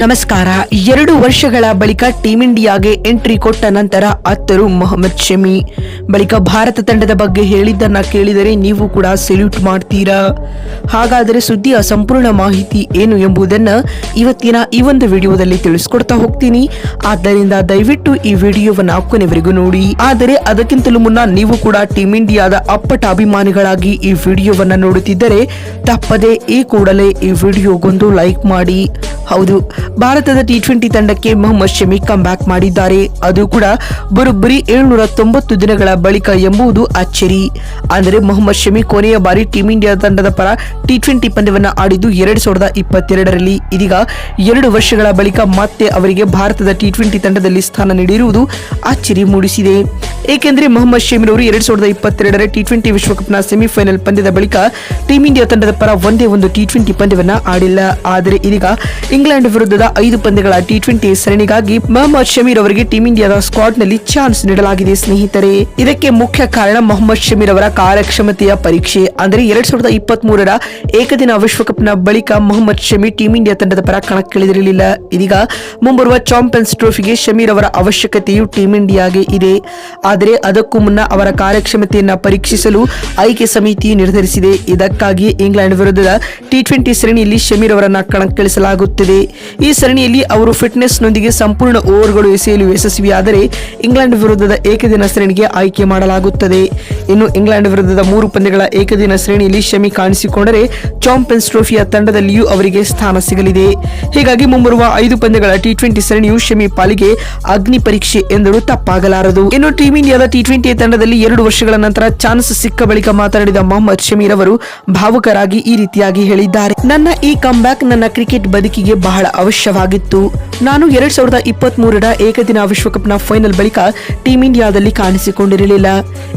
ನಮಸ್ಕಾರ. ಎರಡು ವರ್ಷಗಳ ಬಳಿಕ ಟೀಂ ಇಂಡಿಯಾಗೆ ಎಂಟ್ರಿ ಕೊಟ್ಟ ನಂತರ ಅತ್ತರು ಮೊಹಮ್ಮದ್ ಶಮಿ. ಬಳಿಕ ಭಾರತ ತಂಡದ ಬಗ್ಗೆ ಹೇಳಿದ್ದನ್ನ ಕೇಳಿದರೆ ನೀವು ಕೂಡ ಸೆಲ್ಯೂಟ್ ಮಾಡ್ತೀರಾ? ಹಾಗಾದರೆ ಸುದ್ದಿಯ ಸಂಪೂರ್ಣ ಮಾಹಿತಿ ಏನು ಎಂಬುದನ್ನ ಇವತ್ತಿನ ಈ ಒಂದು ವಿಡಿಯೋದಲ್ಲಿ ತಿಳಿಸ್ಕೊಡ್ತಾ ಹೋಗ್ತೀನಿ. ಆದ್ದರಿಂದ ದಯವಿಟ್ಟು ಈ ವಿಡಿಯೋವನ್ನ ಕೊನೆವರೆಗೂ ನೋಡಿ. ಆದರೆ ಅದಕ್ಕಿಂತಲೂ ಮುನ್ನ ನೀವು ಕೂಡ ಟೀಂ ಇಂಡಿಯಾದ ಅಪ್ಪಟ ಅಭಿಮಾನಿಗಳಾಗಿ ಈ ವಿಡಿಯೋವನ್ನ ನೋಡುತ್ತಿದ್ದರೆ ತಪ್ಪದೆ ಈ ಕೂಡಲೇ ಈ ವಿಡಿಯೋಗೊಂದು ಲೈಕ್ ಮಾಡಿ. ಹೌದು. ಭಾರತದ ಟಿ ಟ್ವೆಂಟಿ ತಂಡಕ್ಕೆ ಮೊಹಮ್ಮದ್ ಶಮಿ ಕಮ್ ಬ್ಯಾಕ್ ಮಾಡಿದ್ದಾರೆ. ಅದು ಕೂಡ ಬರೋಬ್ಬರಿ ಏಳ್ನೂರ ತೊಂಬತ್ತು ದಿನಗಳ ಬಳಿಕ ಎಂಬುದು ಅಚ್ಚರಿ. ಅಂದರೆ ಮೊಹಮ್ಮದ್ ಶಮಿ ಕೊನೆಯ ಬಾರಿ ಟೀಂ ಇಂಡಿಯಾ ತಂಡದ ಪರ ಟಿ ಟ್ವೆಂಟಿ ಪಂದ್ಯವನ್ನು ಆಡಿದ್ದು ಎರಡು ಸಾವಿರದ ಇಪ್ಪತ್ತೆರಡರಲ್ಲಿ. ಇದೀಗ ಎರಡು ವರ್ಷಗಳ ಬಳಿಕ ಮತ್ತೆ ಅವರಿಗೆ ಭಾರತದ ಟಿ ಟ್ವೆಂಟಿ ತಂಡದಲ್ಲಿ ಸ್ಥಾನ ನೀಡಿರುವುದು ಅಚ್ಚರಿ ಮೂಡಿಸಿದೆ. ಏಕೆಂದರೆ ಮೊಹಮ್ಮದ್ ಶಮಿರವರು ಎರಡು ಸಾವಿರದ ಇಪ್ಪತ್ತೆರಡರ ಟಿ ಟ್ವೆಂಟಿ ವಿಶ್ವಕಪ್ನ ಸೆಮಿಫೈನಲ್ ಪಂದ್ಯದ ಬಳಿಕ ಟೀಂ ಇಂಡಿಯಾ ತಂಡದ ಪರ ಒಂದೇ ಒಂದು ಟಿ ಟ್ವೆಂಟಿ ಪಂದ್ಯವನ್ನು ಆಡಿಲ್ಲ. ಆದರೆ ಇದೀಗ ಇಂಗ್ಲೆಂಡ್ ವಿರುದ್ಧದ ಐದು ಪಂದ್ಯಗಳ ಟಿ ಟ್ವೆಂಟಿ ಸರಣಿಗಾಗಿ ಮೊಹಮ್ಮದ್ ಶಮೀರ್ ಅವರಿಗೆ ಟೀಂ ಇಂಡಿಯಾದ ಸ್ಕ್ವಾಡ್ನಲ್ಲಿ ಚಾನ್ಸ್ ನೀಡಲಾಗಿದೆ, ಸ್ನೇಹಿತರೆ. ಇದಕ್ಕೆ ಮುಖ್ಯ ಕಾರಣ ಮೊಹಮ್ಮದ್ ಶಮೀರ್ ಅವರ ಕಾರ್ಯಕ್ಷಮತೆಯ ಪರೀಕ್ಷೆ. ಅಂದರೆ ಎರಡ್ ಸಾವಿರದ ಇಪ್ಪತ್ತ್ ಮೂರರ ಏಕದಿನ ನ ಬಳಿಕ ಮೊಹಮ್ಮದ್ ಶಮಿ ಟೀಂ ಇಂಡಿಯಾ ತಂಡದ ಪರ ಕಣಕ್ಕಿಳಿದಿರಲಿಲ್ಲ. ಇದೀಗ ಮುಂಬರುವ ಚಾಂಪಿಯನ್ಸ್ ಟ್ರೋಫಿಗೆ ಶಮೀರ್ ಅವರ ಅವಶ್ಯಕತೆಯು ಟೀಂ ಇಂಡಿಯಾಗೆ ಇದೆ. ಆದರೆ ಅದಕ್ಕೂ ಮುನ್ನ ಅವರ ಕಾರ್ಯಕ್ಷಮತೆಯನ್ನು ಪರೀಕ್ಷಿಸಲು ಆಯ್ಕೆ ಸಮಿತಿ ನಿರ್ಧರಿಸಿದೆ. ಇದಕ್ಕಾಗಿ ಇಂಗ್ಲೆಂಡ್ ವಿರುದ್ಧದ ಟಿ ಟ್ವೆಂಟಿ ಸರಣಿಯಲ್ಲಿ ಶಮೀರ್ ಅವರನ್ನು ಕಣಕ್ಕಿಳಿಸಲಾಗುತ್ತಿದೆ. ಈ ಸರಣಿಯಲ್ಲಿ ಅವರು ಫಿಟ್ನೆಸ್ ನೊಂದಿಗೆ ಸಂಪೂರ್ಣ ಓವರ್ಗಳು ಎಸೆಯಲು ಯಶಸ್ವಿಯಾದರೆ ಇಂಗ್ಲೆಂಡ್ ವಿರುದ್ಧದ ಏಕದಿನ ಸರಣಿಗೆ ಆಯ್ಕೆ ಮಾಡಲಾಗುತ್ತದೆ. ಇನ್ನು ಇಂಗ್ಲೆಂಡ್ ವಿರುದ್ಧದ ಮೂರು ಪಂದ್ಯಗಳ ಏಕದಿನ ಶ್ರೇಣಿಯಲ್ಲಿ ಶಮಿ ಕಾಣಿಸಿಕೊಂಡರೆ ಚಾಂಪಿಯನ್ಸ್ ಟ್ರೋಫಿಯ ತಂಡದಲ್ಲಿಯೂ ಅವರಿಗೆ ಸ್ಥಾನ ಸಿಗಲಿದೆ. ಹೀಗಾಗಿ ಮುಂಬರುವ ಐದು ಪಂದ್ಯಗಳ ಟಿ ಟ್ವೆಂಟಿ ಸರಣಿಯು ಶಮಿ ಪಾಲಿಗೆ ಅಗ್ನಿ ಪರೀಕ್ಷೆ ಎಂದರೂ ತಪ್ಪಾಗಲಾರದು. ಇನ್ನು ಟೀಂ ಇಂಡಿಯಾದ ಟಿ ಟ್ವೆಂಟಿ ತಂಡದಲ್ಲಿ ಎರಡು ವರ್ಷಗಳ ನಂತರ ಚಾನ್ಸ್ ಸಿಕ್ಕ ಬಳಿಕ ಮಾತನಾಡಿದ ಮೊಹಮ್ಮದ್ ಶಮೀರ್ ಅವರು ಭಾವುಕರಾಗಿ ಈ ರೀತಿಯಾಗಿ ಹೇಳಿದ್ದಾರೆ. ನನ್ನ ಈ ಕಂಬ್ಯಾಕ್ ನನ್ನ ಕ್ರಿಕೆಟ್ ಬದುಕಿಗೆ ಬಹಳ ಅವಶ್ಯವಾಗಿತ್ತು. ನಾನು ಎರಡ್ ಸಾವಿರದ ಇಪ್ಪತ್ತ್ ಮೂರರ ಏಕದಿನ ವಿಶ್ವಕಪ್ನ ಫೈನಲ್ ಬಳಿಕ ಟೀಂ ಇಂಡಿಯಾದಲ್ಲಿ ಕಾಣಿಸಿಕೊಂಡಿರಲಿಲ್ಲ.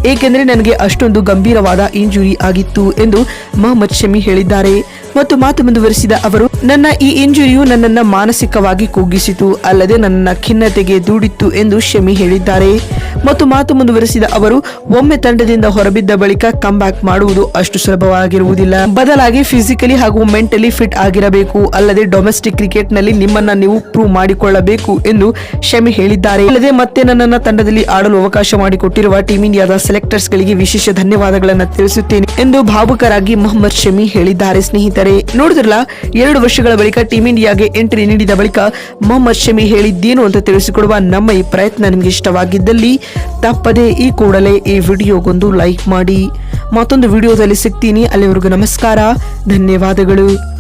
ಏಕೆಂದರೆ ನನಗೆ ಅಷ್ಟೊಂದು ಗಂಭೀರವಾದ ಇಂಜುರಿ ಆಗಿತ್ತು ಎಂದು ಮೊಹಮ್ಮದ್ ಶಮಿ ಹೇಳಿದ್ದಾರೆ. ಮತ್ತು ಮಾತು ಮುಂದುವರಿಸಿದ ಅವರು, ನನ್ನ ಈ ಇಂಜುರಿಯು ನನ್ನನ್ನು ಮಾನಸಿಕವಾಗಿ ಕುಗ್ಗಿಸಿತು, ಅಲ್ಲದೆ ನನ್ನ ಖಿನ್ನತೆಗೆ ದೂಡಿತ್ತು ಎಂದು ಶಮಿ ಹೇಳಿದ್ದಾರೆ. ಮತ್ತು ಮಾತು ಮುಂದುವರೆಸಿದ ಅವರು, ಒಮ್ಮೆ ತಂಡದಿಂದ ಹೊರಬಿದ್ದ ಬಳಿಕ ಕಮ್ ಬ್ಯಾಕ್ ಮಾಡುವುದು ಅಷ್ಟು ಸುಲಭವಾಗಿರುವುದಿಲ್ಲ. ಬದಲಾಗಿ ಫಿಸಿಕಲಿ ಹಾಗೂ ಮೆಂಟಲಿ ಫಿಟ್ ಆಗಿರಬೇಕು. ಅಲ್ಲದೆ ಡೊಮೆಸ್ಟಿಕ್ ಕ್ರಿಕೆಟ್ನಲ್ಲಿ ನಿಮ್ಮನ್ನ ನೀವು ಪ್ರೂವ್ ಮಾಡಿಕೊಳ್ಳಬೇಕು ಎಂದು ಶಮಿ ಹೇಳಿದ್ದಾರೆ. ಅಲ್ಲದೆ ಮತ್ತೆ ನನ್ನನ್ನ ತಂಡದಲ್ಲಿ ಆಡಲು ಅವಕಾಶ ಮಾಡಿಕೊಟ್ಟಿರುವ ಟೀಮ್ ಇಂಡಿಯಾದ ಸೆಲೆಕ್ಟರ್ಸ್ ಗಳಿಗೆ ವಿಶೇಷ ಧನ್ಯವಾದಗಳನ್ನು ತಿಳಿಸುತ್ತೇನೆ ಎಂದು ಭಾವುಕರಾಗಿ ಮೊಹಮ್ಮದ್ ಶಮಿ ಹೇಳಿದ್ದಾರೆ. ಸ್ನೇಹಿತರೆ, ನೋಡಿದ್ರಲ್ಲ, ಎರಡು ವರ್ಷಗಳ ಬಳಿಕ ಟೀಮ್ ಇಂಡಿಯಾಗೆ ಎಂಟ್ರಿ ನೀಡಿದ ಬಳಿಕ ಮೊಹಮ್ಮದ್ ಶಮಿ ಹೇಳಿದ್ದೇನು ಅಂತ ತಿಳಿಸಿಕೊಡುವ ನಮ್ಮ ಈ ಪ್ರಯತ್ನ ನಿಮಗೆ ಇಷ್ಟವಾಗಿದ್ದಲ್ಲಿ ತಪ್ಪದೇ ಈ ಕೂಡಲೇ ಈ ವಿಡಿಯೋಗೊಂದು ಲೈಕ್ ಮಾಡಿ ಮತ್ತೊಂದು ವಿಡಿಯೋದಲ್ಲಿ ಸಿಗ್ತೀನಿ. ಅಲ್ಲಿವರೆಗೂ ನಮಸ್ಕಾರ. ಧನ್ಯವಾದಗಳು.